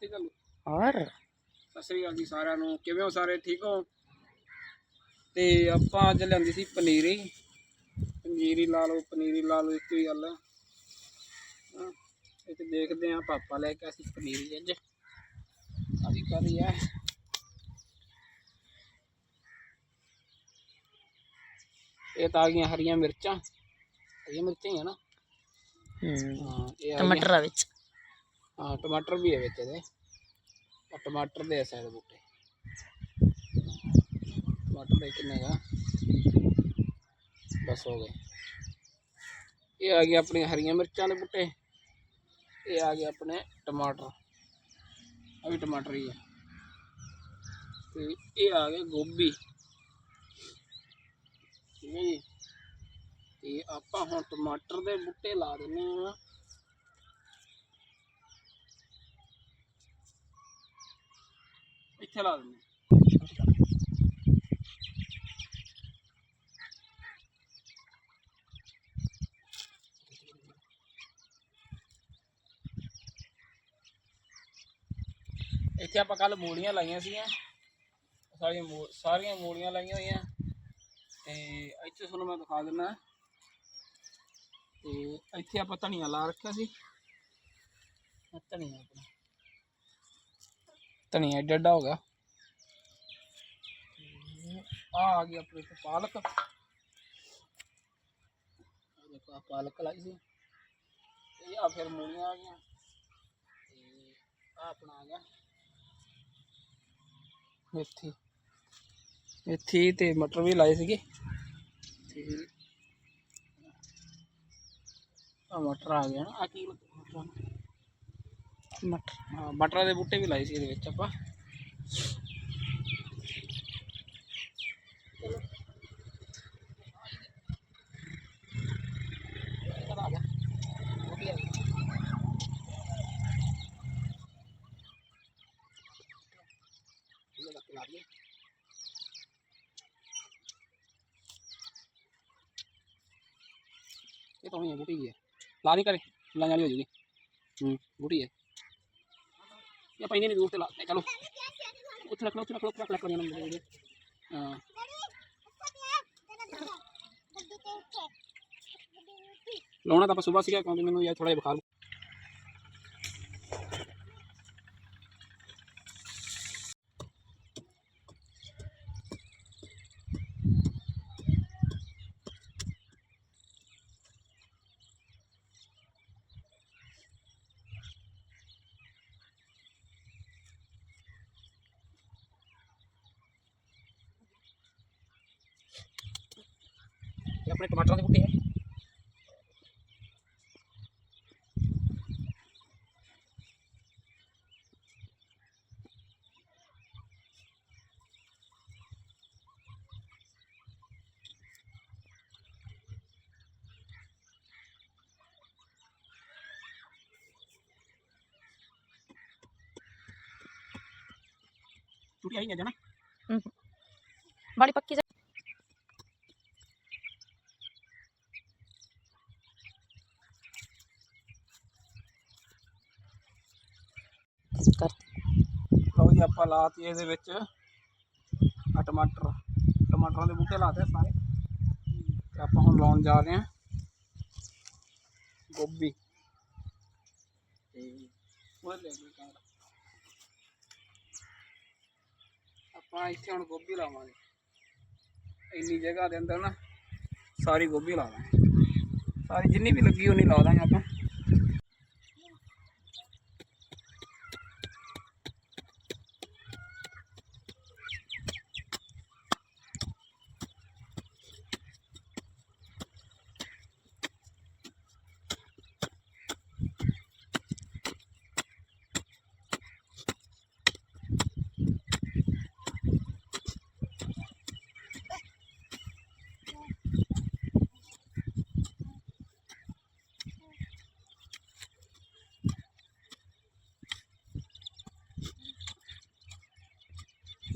ਚੱਲੂ ਔਰ ਸਤਿ ਸ੍ਰੀ ਅਕਾਲ ਜੀ ਸਾਰਿਆਂ ਨੂੰ। ਕਿਵੇਂ ਹੋ ਸਾਰੇ? ਠੀਕ ਹੋ? ਤੇ ਆਪਾਂ ਅੱਜ ਲਿਆਂਦੀ ਸੀ ਪਨੀਰੀ। ਪੰਜੀਰੀ ਲਾ ਲਓ ਪਨੀਰੀ ਲਾ ਲਓ ਇੱਕ ਹੀ ਗੱਲ। ਹੈ ਹਾਂ, ਇੱਥੇ ਦੇਖਦੇ ਆ ਪਾਪਾ ਲੈ ਕੇ ਅਸੀਂ ਪਨੀਰੀ ਅੱਜ। ਆਦੀ ਕਰੀ ਹੈ। ਇਹ ਤਾਂ ਆ ਗਈਆਂ ਹਰੀਆਂ ਮਿਰਚਾਂ। ਹਰੀਆਂ ਮਿਰਚਾਂ ਹੀ ਆ ਨਾ? ਹੂੰ। ਹਾਂ ਇਹ ਆ ਗਈਆਂ- ਟਮਾਟਰਾਂ ਵਿੱਚ। ਹਾਂ, ਟਮਾਟਰ ਵੀ ਹੈ ਵਿੱਚ ਇਹਦੇ। ਆਹ ਟਮਾਟਰ ਦੇ ਸਾਈਡ ਬੂਟੇ। ਟਮਾਟਰ ਦੇ ਕਿੰਨੇ ਗਾ ਬਸ ਹੋ ਗਏ। ਇਹ ਆ ਗਏ ਆਪਣੀਆਂ ਹਰੀਆਂ ਮਿਰਚਾਂ ਦੇ ਬੂਟੇ। ਇਹ ਆ ਗਏ ਆਪਣੇ ਟਮਾਟਰ। ਆ ਵੀ ਟਮਾਟਰ ਹੀ ਹੈ ਤੇ ਇਹ ਆ ਗਏ ਗੋਭੀ। ਠੀਕ ਹੈ ਤੇ ਆਪਾਂ ਹੁਣ ਟਮਾਟਰ ਦੇ ਬੂਟੇ ਲਾ ਦਿੰਨੇ ਆ ਇੱਥੇ ਲਾ ਦਿੰਦੇ ਇੱਥੇ ਆਪਾਂ ਕੱਲ ਮੂਲੀਆਂ ਲਾਈਆਂ ਸੀਗੀਆਂ। ਸਾਰੀਆਂ ਸਾਰੀਆਂ ਮੂਲੀਆਂ ਲਾਈਆਂ ਹੋਈਆਂ। ਤੇ ਇੱਥੇ ਤੁਹਾਨੂੰ ਮੈਂ ਦਿਖਾ ਦਿੰਦਾ। ਤੇ ਇੱਥੇ ਆਪਾਂ ਧਨੀਆ ਲਾ ਰੱਖਿਆ ਸੀ। ਧਨੀਆ ਆਪਣਾ। ਧਨੀਆ ਏਡਾ ਏਡਾ ਹੋ ਗਿਆ। ਆ ਆ ਗਈ ਆਪਣੇ ਕੋਲ ਪਾਲਕ। ਆਹ ਦੇਖੋ ਆਹ ਪਾਲਕ ਲਾਈ ਸੀ। ਤੇ ਆ ਫਿਰ ਮੂਲੀਆਂ ਆ ਗਈਆਂ। ਤੇ ਆ ਆਪਣਾ ਆ ਗਿਆ। ਮੇਥੀ। ਮੇਥੀ ਤੇ ਮਟਰ ਵੀ ਲਾਏ ਸੀਗੇ। ਤੇ ਆ ਮਟਰ ਆ ਗਿਆ ਆ ਕੀ ਮਟਰ ਮਟਰ ਹਾਂ ਮਟਰਾਂ ਦੇ ਬੂਟੇ ਵੀ ਲਾਏ ਸੀ ਇਹਦੇ ਵਿੱਚ ਆਪਾਂ ਚਲੋ ਆ ਗਿਆ ਉਹ ਵੀ ਆ ਗਿਆ ਇਹ ਲੱਗ ਲਾ ਦਈਏ ਇਹ ਤਾਂ ਨਹੀਂ ਬੂਟੀ ਹੈ ਇਹ ਪੈਂਦੀ ਨਹੀਂ ਦੂਰ ਤੇ ਲਾ ਲੈ, ਚਲੋ ਉੱਥੇ ਰੱਖ ਲਓ ਉੱਥੇ ਰੱਖ ਲਓ ਰੱਖ ਲੈ ਕਰੀ ਨੰਬਰ ਹਾਂ ਲਾਉਣਾ ਤਾਂ ਆਪਾਂ ਸਵੇਰ ਸੀਗਾ ਕਿਉਂਕਿ ਮੈਨੂੰ ਯਾਰ ਥੋੜਾ ਜਿਹਾ ਬੁਖਾਰ ਇਹ ਆਪਣੇ ਟਮਾਟਰਾਂ ਦੇ ਬੂਟੇ ਹੈ ਛੁੱਟੀ ਆਈ ਨਹੀਂ ਜਾਣਾ ਬੜੀ ਕਰਤੀ ਲਓ ਜੀ, ਆਪਾਂ ਲਾਤੀ ਇਹਦੇ ਵਿੱਚ ਆ ਟਮਾਟਰ। ਟਮਾਟਰਾਂ ਦੇ ਬੂਟੇ ਲਾਤੇ ਸਾਰੇ। ਤੇ ਆਪਾਂ ਹੁਣ ਲਾਉਣ ਜਾ ਰਹੇ ਹਾਂ ਗੋਭੀ। ਤੇ ਉਹ ਲੈ ਲਈ ਕੈਮਰਾ ਆਪਾਂ ਇੱਥੇ ਹੁਣ ਗੋਭੀ ਲਾਵਾਂਗੇ। ਇੰਨੀ ਜਗ੍ਹਾ ਦੇ ਅੰਦਰ ਨਾ ਸਾਰੀ ਗੋਭੀ ਲਾ ਦਾਂਗੇ ਸਾਰੀ ਜਿੰਨੀ ਵੀ ਲੱਗੀ, ਉਨੀ ਲਾ ਦਾਂਗੇ ਆਪਾਂ।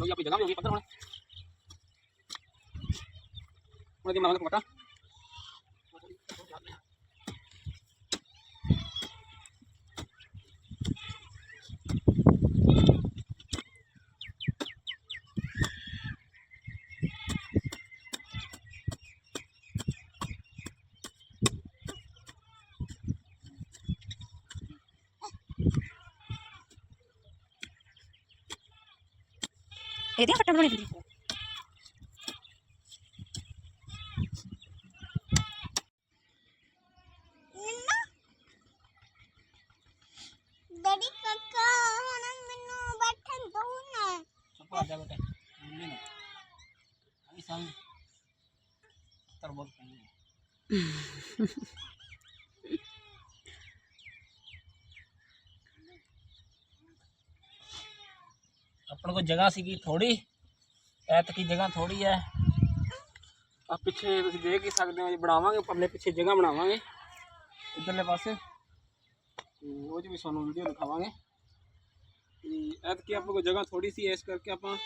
ਲੋ ਜੀ ਆਪਣੀ ਜਗ੍ਹਾ ਵੀ ਹੋ ਗਈ ਪੱਧਰ ਪਟਾ ਇਹਦੀਆਂ ਫੱਟਾਂ ਬਣਾਉਣੀ ਪੈਂਦੀਆਂ। ਡੈਡੀ ਕਾਕਾ ਹੁਣ ਮੈਨੂੰ ਬੈਠਣ ਦੋ ਨਾ। ਚੁੱਪ ਆ ਜਾ ਬੇਟਾ ਬੋਲੀ ਨਾ। ਅਈ ਸੰਗ ਤਰਬੋਤ ਕਰਨੀ ਆਪਣੇ ਕੋਲ ਜਗ੍ਹਾ ਸੀਗੀ ਥੋੜੀ ਐਤਕੀ ਜਗ੍ਹਾ ਥੋੜੀ ਹੈ ਆ ਪਿੱਛੇ ਤੁਸੀਂ ਦੇਖ ਹੀ ਸਕਦੇ ਹੋ ਜੀ ਬਣਾਵਾਂਗੇ, ਪਰਲੇ ਪਿੱਛੇ ਜਗ੍ਹਾ ਬਣਾਵਾਂਗੇ। ਇਧਰਲੇ ਪਾਸੇ। ਤੇ ਉਹ 'ਚ ਵੀ ਤੁਹਾਨੂੰ ਵੀਡੀਓ ਦਿਖਾਵਾਂਗੇ। ਤੇ ਐਤਕੀ ਆਪਣੇ ਕੋਲ ਜਗ੍ਹਾ ਥੋੜੀ ਸੀ, ਇਸ ਕਰਕੇ ਆਪਾਂ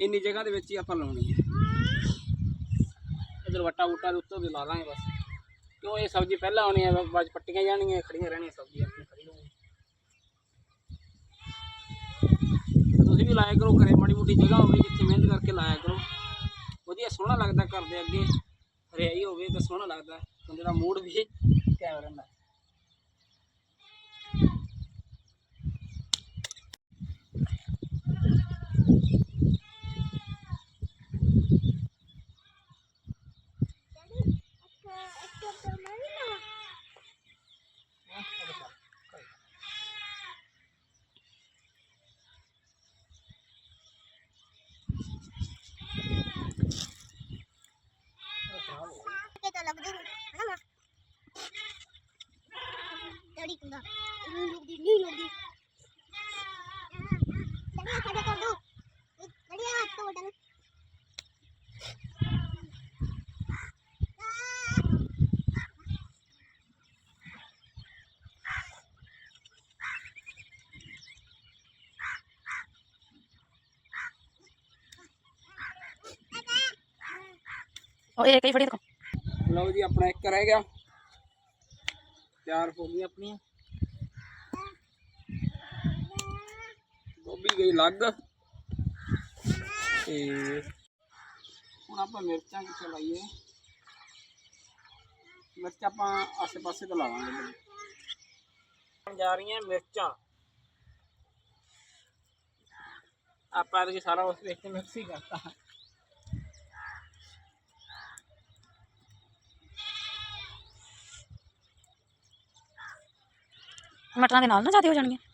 ਇੰਨੀ ਜਗ੍ਹਾ ਦੇ ਵਿੱਚ ਹੀ ਆਪਾਂ ਲਾਉਣੀ ਹੈ ਇਧਰ ਵੱਟਾ ਵੁੱਟਾ ਦੇ ਉੱਤੋਂ ਦੀ ਲਾ ਲਾਂਗੇ ਬਸ। ਕਿਉਂ, ਇਹ ਸਬਜ਼ੀ ਪਹਿਲਾਂ ਆਉਣੀ ਹੈ ਬਾਅਦ 'ਚ ਪੱਟੀਆਂ ਜਾਣਗੀਆਂ, ਖੜੀਆਂ ਰਹਿਣੀਆਂ ਸਬਜ਼ੀਆਂ ਆਪਣੀ ਖੜੀ ਹੋਣੀ ਤੇ ਤੁਸੀਂ ਵੀ ਲਾਇਆ ਕਰੋ, ਘਰੇ ਮਾੜੀ ਮੋਟੀ ਜਗ੍ਹਾ ਹੋਵੇ ਜਿੱਥੇ ਮਿਹਨਤ ਕਰਕੇ ਲਾਇਆ ਕਰੋ। ਵਧੀਆ ਸੋਹਣਾ ਲੱਗਦਾ ਘਰ ਦੇ ਅੱਗੇ। ਹਰਿਆਈ ਹੋਵੇ ਤਾਂ ਸੋਹਣਾ ਲੱਗਦਾ। ਬੰਦੇ ਦਾ ਮੂਡ ਵੀ ਕਾਇਮ ਰਹਿੰਦਾ ਡੈਡੀ ਇੱਕ ਇੱਕ ਤਾਂ ਮੈਂ ਵੀ ਨਾ ਕੇ ਤਾਂ ਲੱਗਦੇ ਨੇ ਨਾ ਕਹਿੰਦਾ ਨਹੀਂ ਲੱਗਦੀ ਨਹੀਂ ਲੱਗਦੀ। ਡੈਡੀ ਖੜਾ ਕਰ ਦੋ। ਡੈਡੀ ਆ ਹੱਥ ਤੋਂ ਡੈਡੀ ਉਹ ਇਹ ਕਈ ਫੜੀ ਦੇਖੋ। ਲਓ ਜੀ ਆਪਣਾ ਇੱਕ ਰਹਿ ਗਿਆ। ਤਿਆਰ ਹੋ ਗਈ ਆਪਣੀਆਂ। ਗੋਭੀ ਗਈ ਲੱਗ ਤੇ ਹੁਣ ਆਪਾਂ ਮਿਰਚਾਂ ਕਿੱਥੇ ਲਾਈਏ ਮਿਰਚ ਆਪਾਂ ਆਸੇ ਪਾਸੇ ਤੋਂ ਲਾਵਾਂਗੇ ਜਾ ਰਹੀਆਂ ਮਿਰਚਾਂ ਆਪਾਂ ਇਹ ਸਾਰਾ ਉਸ ਵਿੱਚ ਮਿਕਸ ਹੀ ਕਰਤਾ ਮਟਰਾਂ ਦੇ ਨਾਲ ਨਾ ਜ਼ਿਆਦਾ ਹੋ ਜਾਣਗੀਆਂ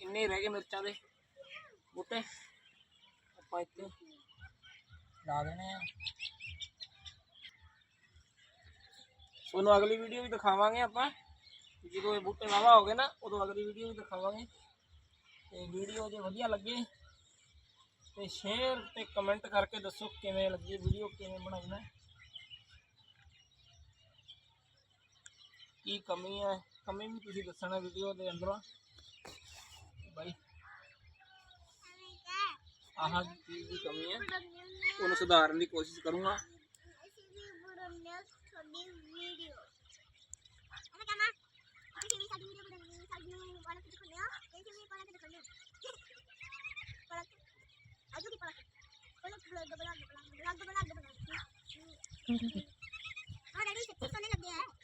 ਇੰਨੇ ਰਹਿ ਗਏ ਮਿਰਚਾਂ ਦੇ। ਬੂਟੇ। ਆਪਾਂ ਇੱਥੇ ਲਾ ਦੇਣੇ ਆ। ਤੁਹਾਨੂੰ ਅਗਲੀ ਵੀਡੀਓ ਵੀ ਦਿਖਾਵਾਂਗੇ ਆਪਾਂ। ਜਦੋਂ ਇਹ ਬੂਟੇ ਵਾਵਾ ਹੋ ਗਏ ਨਾ, ਉਦੋਂ ਅਗਲੀ ਵੀਡੀਓ ਵੀ ਦਿਖਾਵਾਂਗੇ। ਤੇ ਵੀਡੀਓ ਜੇ ਵਧੀਆ ਲੱਗੇ, ਤੇ ਸ਼ੇਅਰ ਤੇ ਕਮੈਂਟ ਕਰਕੇ ਦੱਸੋ ਕਿਵੇਂ ਲੱਗੀ ਵੀਡੀਓ ਕਿਵੇਂ ਬਣਾਈ ਬਣਾਉਣਾ ਕੀ ਕਮੀ ਹੈ? ਕਮੀ ਵੀ ਤੁਸੀਂ ਦੱਸਣਾ ਵੀਡੀਓ ਦੇ ਅੰਦਰੋਂ। ਬਾਈ। ਆਹ ਚੀਜ਼ ਦੀ ਕਮੀ ਹੈ? ਉਹਨੂੰ ਸੁਧਾਰਨ ਦੀ ਕੋਸ਼ਿਸ਼ ਕਰੂੰਗਾ। ਲੱਗ ਡੈਡੀ ਮੰਮੀ ਨੇ ਨਾ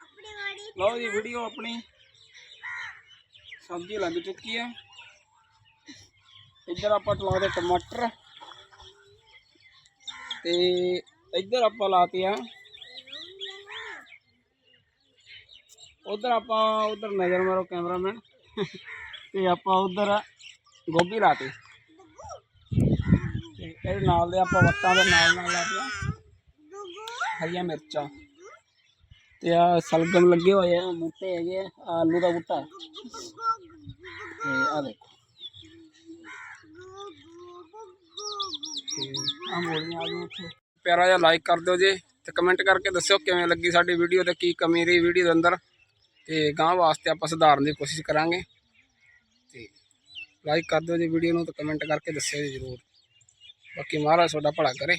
ਆਪਣੀ ਵਾੜੀ ਲਓ ਜੀ ਵੀਡੀਓ ਆਪਣੀ ਸਬਜ਼ੀ ਲੱਗ ਚੁੱਕੀ ਹੈ ਇੱਧਰ ਆਪਾਂ ਲਾਉਂਦੇ ਟਮਾਟਰ। ਤੇ ਇੱਧਰ ਆਪਾਂ ਲਾਤੇ ਆ। ਉਧਰ ਆਪਾਂ ਉਧਰ ਨਜ਼ਰ ਮਾਰੋ ਕੈਮਰਾਮੈਨ। ਤੇ ਆਪਾਂ ਉਧਰ ਗੋਭੀ ਲਾਤੀ ਤੇ ਇਹਦੇ ਨਾਲ ਦੇ ਆਪਾਂ ਵੱਟਾਂ ਦੇ ਨਾਲ ਨਾਲ ਲਾਤੀਆਂ ਹਰੀਆਂ ਮਿਰਚਾਂ। ਤੇ ਆ ਸਲਗਮ ਲੱਗੇ ਹੋਏ ਆ ਬੂਟੇ ਹੈਗੇ ਆ ਆਲੂ ਦਾ ਬੂਟਾ। ਤੇ ਆ ਦੇਖੋ। ਤੇ ਆ ਮੋੜੀਆਂ ਆ ਗਈਆਂ ਇੱਥੇ। ਪਿਆਰਾ ਜਿਹਾ ਲਾਈਕ ਕਰ ਦਿਓ ਜੇ ਤੇ ਕਮੈਂਟ ਕਰਕੇ ਦੱਸਿਓ ਕਿਵੇਂ ਲੱਗੀ ਸਾਡੀ ਵੀਡੀਓ ਤੇ ਕੀ ਕਮੀ ਰਹੀ ਵੀਡੀਓ ਦੇ ਅੰਦਰ। ਤੇ ਗਾਂ ਵਾਸਤੇ ਆਪਾਂ ਸੁਧਾਰਨ ਦੀ ਕੋਸ਼ਿਸ਼ ਕਰਾਂਗੇ। ਤੇ ਲਾਈਕ ਕਰ ਦਿਓ ਜੀ ਵੀਡੀਓ ਨੂੰ ਤੇ ਕਮੈਂਟ ਕਰਕੇ ਦੱਸਿਓ ਜੀ ਜ਼ਰੂਰ। ਬਾਕੀ ਮਹਾਰਾਜ ਤੁਹਾਡਾ ਭਲਾ ਕਰੇ।